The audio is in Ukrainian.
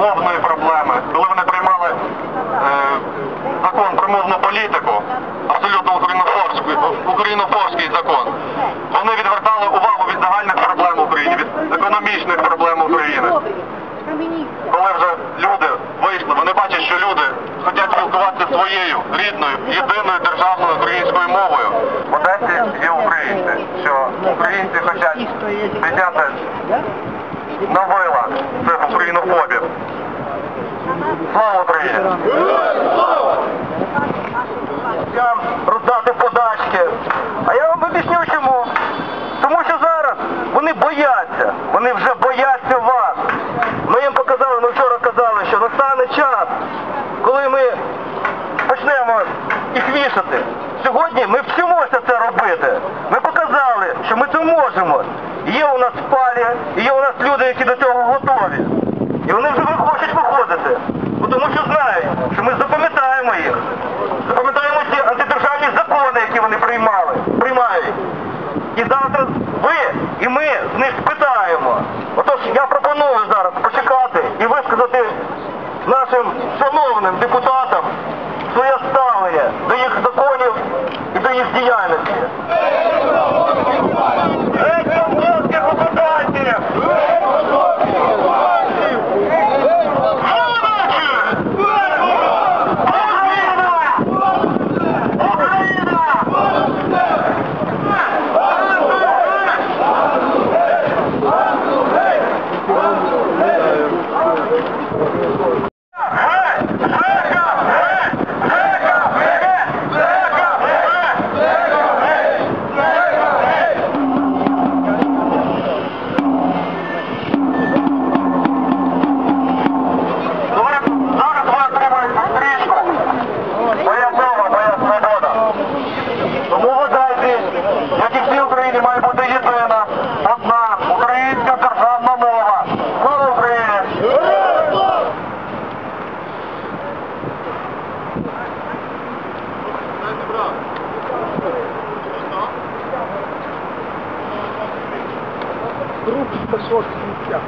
мовної проблеми, коли вони приймали е, закон про мовну політику, абсолютно українофорський, українофорський закон, вони відвертали увагу від загальних проблем України, від економічних проблем України. Коли вже люди вийшли, вони бачать, що люди хочуть спілкуватися своєю рідною, єдиною державною українською мовою. В Одесі є українці, що українці хочуть підняти на вила цих українофобів. Слава Україні! Роздати подачки. А я вам об'ясню чому. Тому що зараз вони бояться. Вони вже бояться вас. Ми їм показали, ми вчора казали, що настане час, коли ми почнемо їх вішати. Сьогодні ми вчимося це робити. Ми показали, що ми це можемо. Є у нас палі, є у нас люди, які до цього готові. І вони вже хочуть виходити. Тому що знають, що ми запам'ятаємо їх. Запам'ятаємо ці антидержавні закони, які вони приймали, приймають. І завтра ви і ми з них спитаємо. Отож я пропоную зараз почекати і висказати нашим шановним депутатам своє ставлення до їх законів і до їх діяльності. Thank you. Труп спасет сміття.